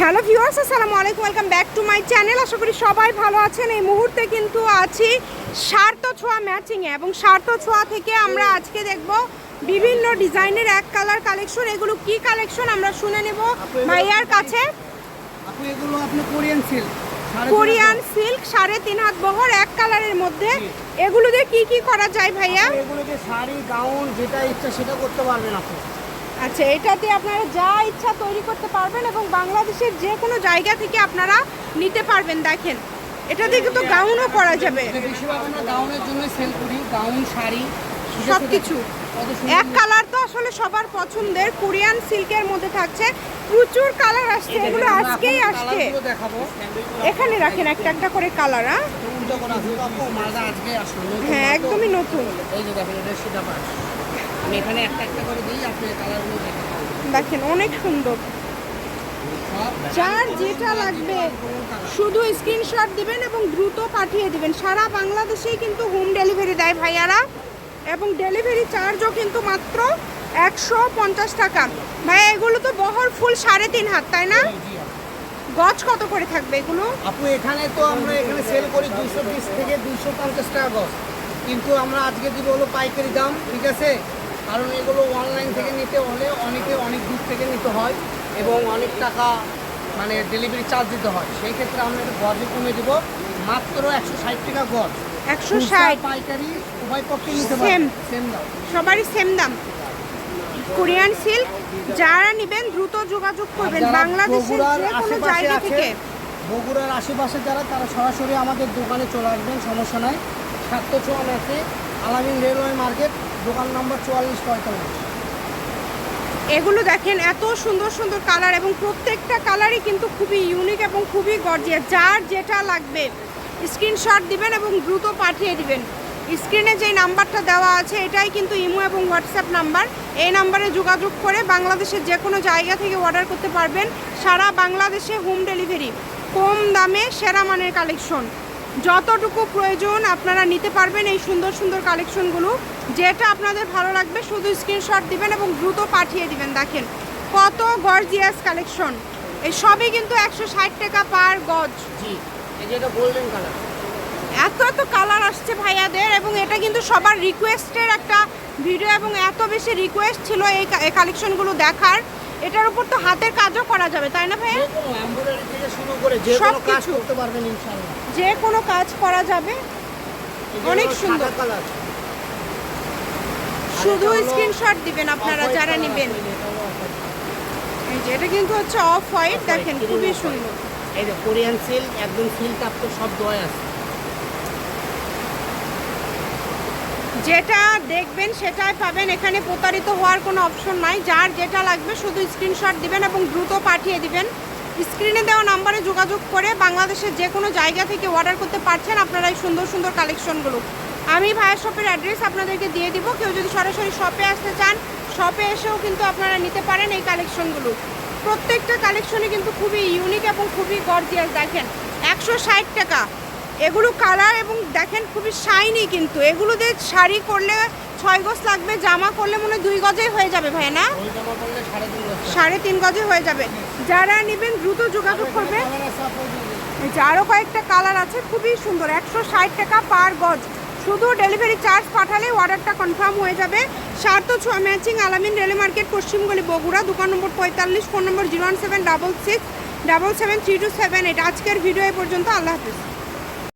Hello viewers আসসালামু আলাইকুম welcome back to my channel. আশা করি সবাই ভালো আছেন। এই মুহূর্তে কিন্তু আছি সার্থ ছোঁয়া ম্যাচিংয়ে এবং সার্থ ছোঁয়া থেকে আমরা আজকে দেখব বিভিন্ন ডিজাইনের এক কালার কালেকশন। এগুলো কি কালেকশন আমরা শুনে নেব ভাইয়ার কাছে। এগুলো আপনি কোরিয়ান সিল্ক কোরিয়ান সিল্ক সাড়ে তিন হাত বহর এক কালারের মধ্যে। এগুলো দিয়ে কি কি করা যায় ভাইয়া? এগুলো যে শাড়ি গাউন যেটা ইচ্ছা সেটা করতে পারবেন আপনি। আচ্ছা এটাতে আপনারা যা ইচ্ছা তৈরি করতে পারবেন এবং বাংলাদেশের যে কোনো জায়গা থেকে আপনারা নিতে পারবেন দেখেন। এটা দিয়ে তো গাউনও করা যাবে। এটা বেশিরভাগ আমরা গাউনের জন্য সেল করি গাউন শাড়ি সব কিছু এক কালার তো আসলে সবার পছন্দের কোরিয়ান সিল্কের মধ্যে থাকছে। প্রচুর কালার আসছে এগুলো আজকেই আসছে। এখানে রাখেন একটা একটা করে কালার হ্যাঁ? হ্যাঁ। একদমই নতুন। এই যে দেখেন এটা সেটা পাঁচ আমি এখানে একটা একটা করে দিই আপনি কালারগুলো দেখেন দেখেন অনেক সুন্দর। যার যেটা লাগবে শুধু স্ক্রিনশট দিবেন এবং দ্রুত পাঠিয়ে দিবেন। সারা বাংলাদেশেই কিন্তু হোম ডেলিভারি দেয় ভাইয়ারা এবং ডেলিভারি চার্জও কিন্তু মাত্র একশো পঞ্চাশ টাকা। ভাই এগুলো তো বহর ফুল সাড়ে তিন হাত তাই না। গজ কত করে থাকবে এগুলো? আপু এখানে তো আমরা এখানে সেল করি দুশো বিশ থেকে দুশো পঞ্চাশ টাকা গজ। কিন্তু আমরা আজকে দিব হলো পাইকারি দাম ঠিক আছে? কারণ এগুলো অনলাইন থেকে নিতে হলে অনেকে অনেক দূর থেকে নিতে হয় এবং অনেক টাকা মানে ডেলিভারি চার্জ দিতে হয়। সেই ক্ষেত্রে আমরা একটু গজে কমে দেবো। মাত্র একশো ষাট টাকা গজ। একশো ষাট? পাইকারি উভয় পক্ষে নিতে. পারেন সেম দাম। সবারই সেম দাম। কোরিয়ান সিল্ক যারা নেবেন দ্রুত যোগাযোগ করবেন। বাংলাদেশের বগুড়ার যে কোনো আশেপাশে জায়গা থেকে। বগুড়ার আশেপাশে যারা তারা সরাসরি আমাদের দোকানে চলে আসবেন। সমস্যা নাই। সাতশো চুয়ান্ন আছে। আলামিন রেলওয়ে মার্কেট। দোকান নম্বর চুয়াল্লিশ পঁয়তাল্লিশ। এগুলো দেখেন, এত সুন্দর সুন্দর কালার এবং প্রত্যেকটা কালারই কিন্তু খুবই ইউনিক এবং খুবই গর্জিয়াস যার যেটা লাগবে স্ক্রিনশট দিবেন এবং দ্রুত পাঠিয়ে দিবেন। স্ক্রিনে যে নাম্বারটা দেওয়া আছে, এটাই কিন্তু ইমো এবং হোয়াটসঅ্যাপ নাম্বার। এই নাম্বারে যোগাযোগ করে বাংলাদেশের যে কোনো জায়গা থেকে অর্ডার করতে পারবেন। সারা বাংলাদেশে হোম ডেলিভারি কম দামে সেরা মানের কালেকশন যতটুকু প্রয়োজন আপনারা নিতে পারবেন এই সুন্দর সুন্দর কালেকশনগুলো। যেটা আপনাদের ভালো লাগবে শুধু স্ক্রিনশট দিবেন এবং দ্রুত পাঠিয়ে দিবেন। দেখেন কত গর্জিয়াস কালেকশন। এই সবই কিন্তু একশো ষাট টাকা পার গজ। এত এত কালার আসছে ভাইয়াদের এবং এটা কিন্তু সবার রিকোয়েস্টের একটা ভিডিও এবং এত বেশি রিকোয়েস্ট ছিল এই কালেকশনগুলো দেখার। এটার উপর তো হাতের কাজও করা যাবে তাই না ভাইয়া সব কিছু। যে কোনো কাজ করা যাবে। অনেক সুন্দর। শুধু স্ক্রিনশট দিবেন আপনারা যারা নেবেন। এই যে এটা কিন্তু হচ্ছে অফ হোয়াইট দেখেন খুবই সুন্দর। এই যে কোরিয়ান সিল্ক একদম সিল্ক আপ তো সব দয় আছে। যেটা দেখবেন সেটাই পাবেন। এখানে প্রতারিত হওয়ার কোনো অপশন নাই। যার যেটা লাগবে শুধু স্ক্রিনশট দিবেন এবং দ্রুত পাঠিয়ে দিবেন। স্ক্রিনে দেওয়া নাম্বারে যোগাযোগ করে বাংলাদেশের যে কোনো জায়গা থেকে অর্ডার করতে পারছেন আপনারা এই সুন্দর সুন্দর কালেকশনগুলো আমি ভাইয়ের শপের অ্যাড্রেস আপনাদেরকে দিয়ে দিব। কেউ যদি সরাসরি শপে আসতে চান শপে এসেও কিন্তু আপনারা নিতে পারেন এই কালেকশনগুলো প্রত্যেকটা কালেকশনে কিন্তু খুবই ইউনিক এবং খুবই গর্জিয়াস দেখেন। একশো ষাট টাকা। এগুলো কালার এবং দেখেন খুবই শাইনি কিন্তু। এগুলো দিয়ে শাড়ি করলে ছয় গজ লাগবে জামা করলে মনে হয় দুই গজেই হয়ে যাবে ভাই না? সাড়ে তিন গজে। হয়ে যাবে। যারা নেবেন দ্রুত যোগাযোগ করবে এই যে আরও কয়েকটা কালার আছে খুবই সুন্দর। একশো ষাট টাকা পার গজ। শুধু ডেলিভারি চার্জ পাঠালে অর্ডারটা কনফার্ম হয়ে যাবে। সার্থ ছোঁয়া ম্যাচিং আলামিন রেল মার্কেট পশ্চিমগলি বগুড়া দোকান নম্বর পঁয়তাল্লিশ phone number zero one seven double six double seven three two seven. Eight আজকের ভিডিও এ পর্যন্ত। আল্লাহ হাফিজ।